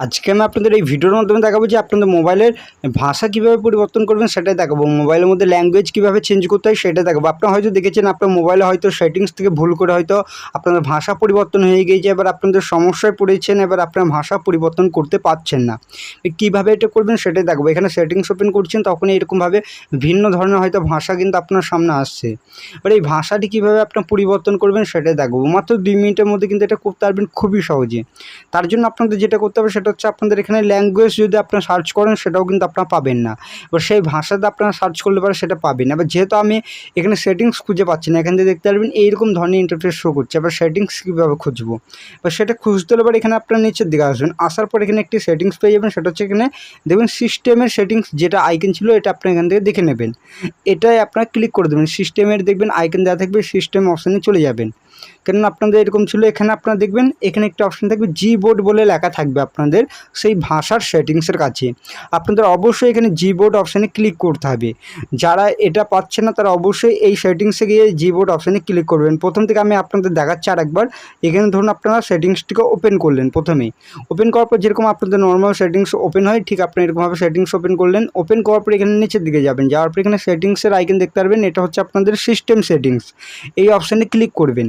আজকে আমি আপনাদের এই ভিডিওর মাধ্যমে দেখাবো যে আপনাদের মোবাইলের ভাষা কীভাবে পরিবর্তন করবেন সেটাই দেখাবো মোবাইলের মধ্যে ল্যাঙ্গুয়েজ কীভাবে চেঞ্জ করতে হয় সেটা দেখাবো। আপনারা হয়তো দেখেছেন আপনার মোবাইলে হয়তো সেটিংস থেকে ভুল করে হয়তো আপনাদের ভাষা পরিবর্তন হয়ে গিয়েছে, এবার আপনাদের সমস্যায় পড়েছেন, এবার আপনার ভাষা পরিবর্তন করতে পারছেন না। কীভাবে এটা করবেন সেটাই দেখাবো। এখানে সেটিংস ওপেন করছেন তখন এরকমভাবে ভিন্ন ধরনের হয়তো ভাষা কিন্তু আপনার সামনে আসছে। এবার এই ভাষাটি কীভাবে আপনার পরিবর্তন করবেন সেটাই দেখাবো। মাত্র দুই মিনিটের মধ্যে কিন্তু এটা করতে পারবেন খুবই সহজে। তার জন্য আপনাদের যেটা করতে হবে সেটা হচ্ছে আপনাদের এখানে ল্যাঙ্গুয়েজ যদি আপনারা সার্চ করেন, সেটাও কিন্তু আপনারা পাবেন না। এবার সেই ভাষাতে আপনারা সার্চ করলে পরে সেটা পাবেন এবার যেহেতু আমি এখানে সেটিংস খুঁজে পাচ্ছি না, এখান থেকে দেখতে পারবেন এইরকম ধরনের ইন্টারফেস শো করছে। এবার সেটিংস কীভাবে খুঁজবো? এবার সেটা খুঁজতে হলে পরে এখানে আপনার নিচের দিকে আসবেন। আসার পর এখানে একটি সেটিংস পেয়ে যাবেন, সেটা হচ্ছে এখানে দেখবেন সিস্টেমের সেটিংস যেটা আইকন ছিল, এটা আপনি এখান থেকে দেখে নেবেন। এটাই আপনারা ক্লিক করে দেবেন। সিস্টেমের দেখবেন আইকন দেওয়া থাকবে সিস্টেম অপশানে চলে যাবেন। কেন আপনাদের এরকম ছিল, এখানে আপনারা দেখবেন, এখানে একটা অপশান থাকবে জি বোর্ড বলে লেখা থাকবে আপনাদের সেই ভাষার সেটিংসের কাছে। আপনাদের অবশ্যই এখানে জি বোর্ড অপশানে ক্লিক করতে হবে। যারা এটা পাচ্ছে না, তারা অবশ্যই এই সেটিংসে গিয়ে জি বোর্ড অপশানে ক্লিক করবেন। প্রথম থেকে আমি আপনাদের দেখাচ্ছি আর একবার এখানে ধরুন আপনারা সেটিংসটিকে ওপেন করলেন প্রথমেই ওপেন করার পর যেরকম আপনাদের নর্মাল সেটিংস ওপেন হয়, ঠিক আপনি এরকমভাবে সেটিংস ওপেন করলেন। ওপেন করার পর এখানে নিচের দিকে যাবেন। যাওয়ার পর এখানে সেটিংসের আইকন দেখতে পারবেন। এটা হচ্ছে আপনাদের সিস্টেম সেটিংস এই অপশানে ক্লিক করবেন।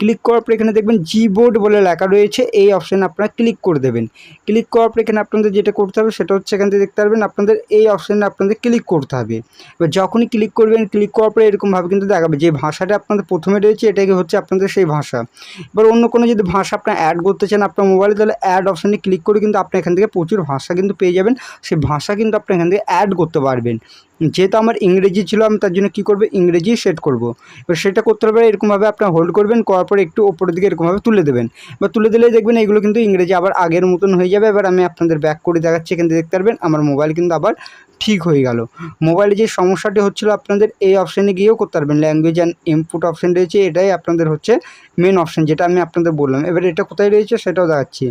ক্লিক করার পর এখানে দেখবেন জি বোর্ড বলে লেখা রয়েছে, এই অপশানে আপনারা ক্লিক করে দেবেন। ক্লিক করার পর এখানে আপনাদের যেটা করতে হবে সেটা হচ্ছে এখান থেকে দেখতে পারবেন আপনাদের এই অপশানে আপনাদের ক্লিক করতে হবে। এবার যখনই ক্লিক করবেন ক্লিক করার পরে এরকমভাবে কিন্তু দেখাবে যে ভাষাটা আপনাদের প্রথমে রয়েছে এটাই হচ্ছে আপনাদের সেই ভাষা। এবার অন্য কোনো যদি ভাষা আপনার অ্যাড করতে চান আপনার মোবাইলে তাহলে অ্যাড অপশানে ক্লিক করে কিন্তু আপনি এখান থেকে প্রচুর ভাষা কিন্তু পেয়ে যাবেন, সেই ভাষা কিন্তু আপনি এখান থেকে অ্যাড করতে পারবেন। যেহেতু আমার ইংরেজি ছিল, আমি তার জন্য কী করব? ইংরেজি সেট করব। এবার সেটা করতে হবে এরকমভাবে আপনার হোল্ড করবেন, করার পর একটু ওপরের দিকে এরকমভাবে তুলে দেবেন। বা তুলে দিলে দেখবেন এগুলো কিন্তু ইংরেজি আবার আগের মতন হয়ে যাবে। এবার আমি আপনাদের ব্যাক করে দেখাচ্ছি, এখান থেকে দেখতে পারবেন। আমার মোবাইল কিন্তু আবার ঠিক হয়ে গেল। মোবাইলে যে সমস্যাটি হচ্ছিল, আপনাদের এই অপশানে গিয়েও করতে পারবেন। ল্যাঙ্গুয়েজ অ্যান্ড ইনপুট অপশান রয়েছে, এটাই আপনাদের হচ্ছে মেন অপশান যেটা আমি আপনাদের বললাম। এবার এটা কোথায় রয়েছে সেটাও দেখাচ্ছি।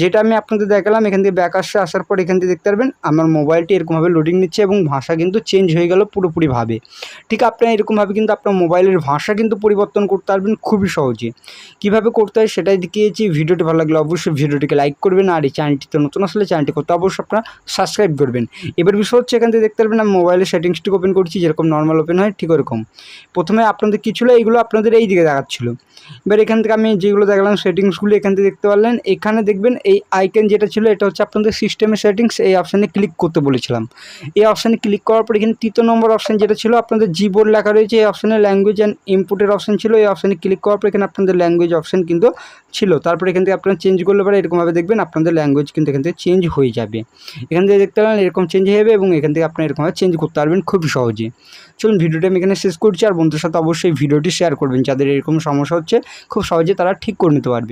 যেটা আমি আপনাদের দেখালাম, এখান থেকে ব্যাক আসছে, আসার পর এখান থেকে দেখতে পারবেন, আমার মোবাইলটি এরকমভাবে লোডিং নিচ্ছে এবং ভাষা কিন্তু চেঞ্জ হয়ে গেল পুরোপুরিভাবে। ঠিক আপনারা এরকমভাবে কিন্তু আপনার মোবাইলের ভাষা কিন্তু পরিবর্তন করতে পারবেন খুবই সহজে। কীভাবে করতে হয় সেটাই দেখিয়েছি, ভিডিওটি ভালো লাগলে অবশ্যই ভিডিওটিকে লাইক করবেন, আর এই চ্যানেলটিতে নতুন আসলে চ্যানেলটি করতে অবশ্যই আপনারা সাবস্ক্রাইব করবেন। এবার বিষয় হচ্ছে, এখান থেকে দেখতে পারবেন আমি মোবাইলের সেটিংসটি ওপেন করছি, যেরকম নর্মাল ওপেন হয়, ঠিক ওরকম। প্রথমে আপনাদের কী ছিল, এইগুলো আপনাদের এই দিকে দেখাচ্ছিল। এবার এখান থেকে আমি যেগুলো দেখালাম সেটিংসগুলো এখান থেকে দেখতে পারলেন। এখানে দেখবেন এই আইকন যেটা ছিল, এটা হচ্ছে আপনাদের সিস্টেমের সেটিংস এই অপশানে ক্লিক করতে বলেছিলাম। এই অপশানে ক্লিক করার পর এখানে তৃতীয় নম্বর অপশান যেটা ছিল, আপনাদের জিবোর্ড লেখা রয়েছে, এই অপশানে ল্যাঙ্গুয়েজ অ্যান্ড ইনপুটের অপশান ছিল। এই অপশানে ক্লিক করার পর এখানে আপনাদের ল্যাঙ্গুয়েজ অপশান কিন্তু ছিল। তারপর এখান থেকে আপনারা চেঞ্জ করলে পরে এরকমভাবে দেখবেন, আপনাদের ল্যাঙ্গুয়েজ কিন্তু এখান থেকে চেঞ্জ হয়ে যাবে। এখান থেকে দেখতে পারেন এরকম চেঞ্জ হয়ে যাবে এবং এখান থেকে আপনারা এরকমভাবে চেঞ্জ করতে পারবেন খুবই সহজে। চলুন ভিডিওটা আমি এখানে শেষ করছি, আর বন্ধুর সাথে অবশ্যই ভিডিওটি শেয়ার করবেন। যাদের এরকম সমস্যা হচ্ছে, খুব সহজে তারা ঠিক করে নিতে পারবে।